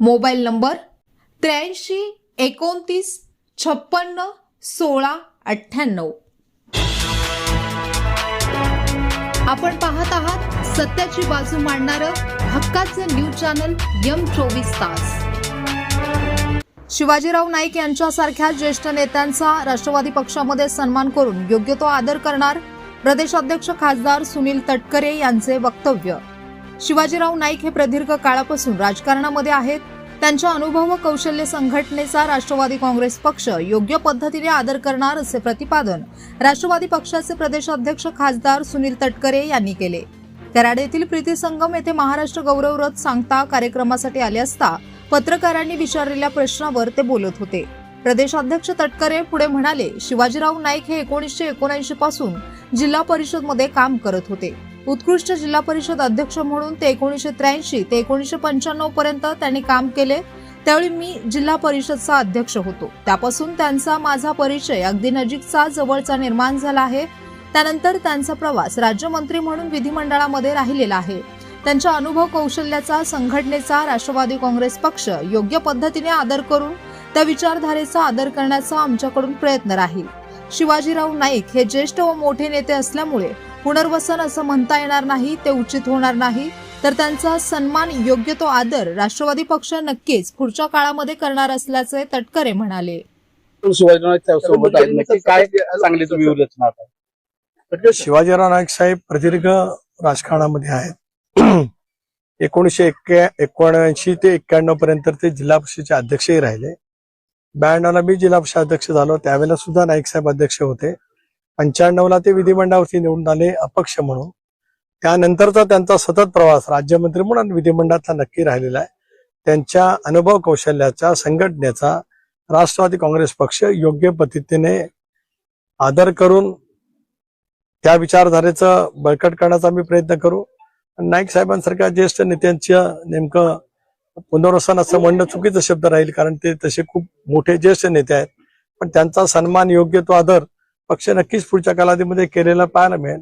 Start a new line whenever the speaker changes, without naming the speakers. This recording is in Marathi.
Mobile number त्र्याऐंशी एकोणतीस छप्पन्न सोळा अठ्ठ्याण्णव. आपण पाहत आहात सत्याची बाजू मांडणारं हक्काचं न्यूज चॅनल यम चोवीस तास. शिवाजीराव नाईक यांच्यासारख्या ज्येष्ठ नेत्यांचा राष्ट्रवादी पक्षामध्ये सन्मान करून योग्य तो आदर करणार प्रदेशाध्यक्ष खासदार सुनील तटकरे यांचे वक्तव्य. शिवाजीराव नाईक हे प्रदीर्घ काळापासून राजकारणामध्ये आहेत. त्यांच्या अनुभव व कौशल्य संघटनेचा राष्ट्रवादी काँग्रेस पक्ष योग्य पद्धतीने आदर करणार असे प्रतिपादन राष्ट्रवादी पक्षाचे प्रदेशाध्यक्ष खासदार सुनील तटकरे यांनी केले. कराड येथील प्रीती संगम येथे महाराष्ट्र गौरव रथ सांगता कार्यक्रमासाठी आले असता पत्रकारांनी विचारलेल्या प्रश्नावर ते बोलत होते. प्रदेशाध्यक्ष तटकरे पुढे म्हणाले शिवाजीराव नाईक हे एकोणीसशे एकोणऐंशी पासून जिल्हा परिषदमध्ये काम करत होते. उत्कृष्ट जिल्हा परिषद अध्यक्ष म्हणून ते एकोणीसशे त्र्याऐंशी ते एकोणीसशे पंच्याण्णव पर्यंत त्यांनी काम केले. त्यावेळी मी जिल्हा परिषदचा अध्यक्ष होतो. त्यापासून त्यांचा माझा परिचय अगदी नजीकचा जवळचा निर्माण झाला आहे. त्यानंतर त्यांचा प्रवास राज्यमंत्री म्हणून विधिमंडळामध्ये राहिलेला आहे. त्यांच्या अनुभव कौशल्याचा संघटनेचा राष्ट्रवादी काँग्रेस पक्ष योग्य पद्धतीने आदर करून त्या विचारधारेचा आदर करण्याचा आमच्याकडून प्रयत्न राहील. शिवाजीराव नाईक हे ज्येष्ठ व मोठे नेते असल्यामुळे पुनर्वसन असं म्हणता येणार नाही ते उचित होणार नाही. तर त्यांचा सन्मान योग्य तो आदर राष्ट्रवादी पक्ष नक्कीच पुढच्या काळामध्ये करणार असल्याचे तटकरे म्हणाले.
शिवाजीराव नाईक साहेब प्रदीर्घ राजकारणामध्ये आहेत. एकोणीशे एकोणऐंशी ते एक्क्याण्णव पर्यंत ते जिल्हा परिषदेचे अध्यक्षही राहिले. ब्याण्णवला मी जिल्हा परिषद अध्यक्ष झालो. त्यावेळेला सुद्धा नाईक साहेब अध्यक्ष होते. पंच्याण्णवला ते विधिमंडळावरती निवडून आले अपक्ष म्हणून. त्यानंतरचा त्यांचा सतत प्रवास राज्यमंत्री म्हणून विधिमंडळातला नक्की राहिलेला आहे. त्यांच्या अनुभव कौशल्याचा संघटनेचा राष्ट्रवादी काँग्रेस पक्ष योग्य पद्धतीने आदर करून त्या विचारधारेचं बळकट करण्याचा आम्ही प्रयत्न करू. आणि नाईक साहेबांसारख्या ज्येष्ठ नेत्यांचं नेमकं पुनर्वसन असं म्हणणं चुकीचा शब्द राहील कारण ते तसे खूप मोठे ज्येष्ठ नेते आहेत. पण त्यांचा सन्मान योग्य तो आदर पक्ष नक्कीच पुढच्या कालावधीमध्ये केलेला पाहायला मिळेल.